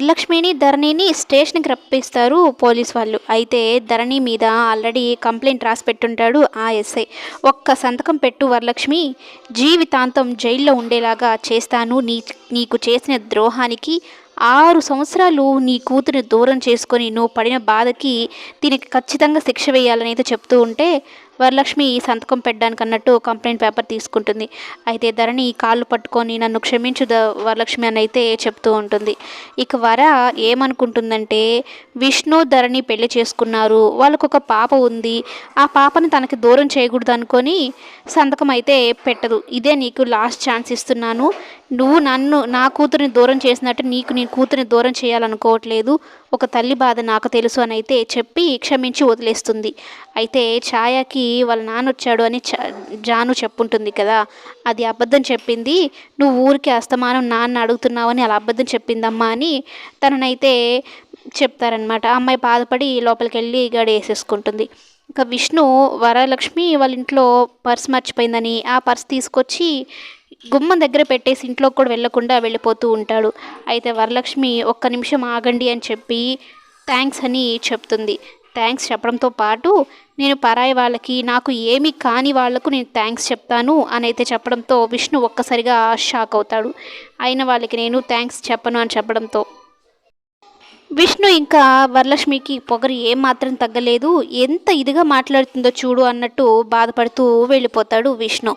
వరలక్ష్మిని ధరణిని స్టేషన్కి రప్పిస్తారు పోలీస్ వాళ్ళు. అయితే ధరణి మీద ఆల్రెడీ కంప్లైంట్ రాసి పెట్టుంటాడు ఆ ఎస్ఐ. ఒక్క సంతకం పెట్టు వరలక్ష్మి జీవితాంతం జైల్లో ఉండేలాగా చేస్తాను. నీ నీకు చేసిన ద్రోహానికి ఆరు సంవత్సరాలు నీ కూతురిని దూరం చేసుకొని నువ్వు పడిన బాధకి దీనికి ఖచ్చితంగా శిక్ష వేయాలని అయితే చెప్తూ ఉంటే వరలక్ష్మి సంతకం పెట్టడానికి అన్నట్టు కంప్లైంట్ పేపర్ తీసుకుంటుంది. అయితే ధరణి కాళ్ళు పట్టుకొని నన్ను క్షమించు ద వరలక్ష్మి అని అయితే చెప్తూ ఉంటుంది. ఇక వర ఏమనుకుంటుందంటే విష్ణు ధరణి పెళ్ళి చేసుకున్నారు. వాళ్ళకు ఒక పాప ఉంది. ఆ పాపని తనకి దూరం చేయకూడదు అనుకొని సంతకం అయితే పెట్టదు. ఇదే నీకు లాస్ట్ ఛాన్స్ ఇస్తున్నాను. నువ్వు నన్ను నా కూతురిని దూరం చేసినట్టు నీకు నీ కూతురిని దూరం చేయాలనుకోవట్లేదు. ఒక తల్లి బాధ నాకు తెలుసు అని అయితే చెప్పి క్షమించి వదిలేస్తుంది. అయితే ఛాయకి వాళ్ళ నాన్న వచ్చాడు అని చ జాను చెప్పుంటుంది కదా అది అబద్ధం చెప్పింది. నువ్వు ఊరికి అస్తమానం నాన్న అడుగుతున్నావని అలా అబద్ధం చెప్పిందమ్మా అని తననైతే చెప్తారనమాట అమ్మాయి బాధపడి లోపలికి వెళ్ళి గడి వేసేసుకుంటుంది ఇంకా విష్ణు వరలక్ష్మి వాళ్ళ ఇంట్లో పర్స్ మర్చిపోయిందని ఆ పర్స్ తీసుకొచ్చి గుమ్మం దగ్గర పెట్టేసి ఇంట్లో కూడా వెళ్ళకుండా వెళ్ళిపోతూ ఉంటాడు. అయితే వరలక్ష్మి ఒక్క నిమిషం ఆగండి అని చెప్పి థ్యాంక్స్ అని చెప్తుంది. థ్యాంక్స్ చెప్పడంతో పాటు నేను పరాయి వాళ్ళకి నాకు ఏమీ కాని వాళ్ళకు నేను థ్యాంక్స్ చెప్తాను అని అయితే చెప్పడంతో విష్ణు ఒక్కసారిగా షాక్ అవుతాడు. అయిన వాళ్ళకి నేను థ్యాంక్స్ చెప్పను అని చెప్పడంతో. విష్ణు ఇంకా వరలక్ష్మికి పొగరు ఏమాత్రం తగ్గలేదు. ఎంత ఇదిగా మాట్లాడుతుందో చూడు అన్నట్టు బాధపడుతూ వెళ్ళిపోతాడు విష్ణు.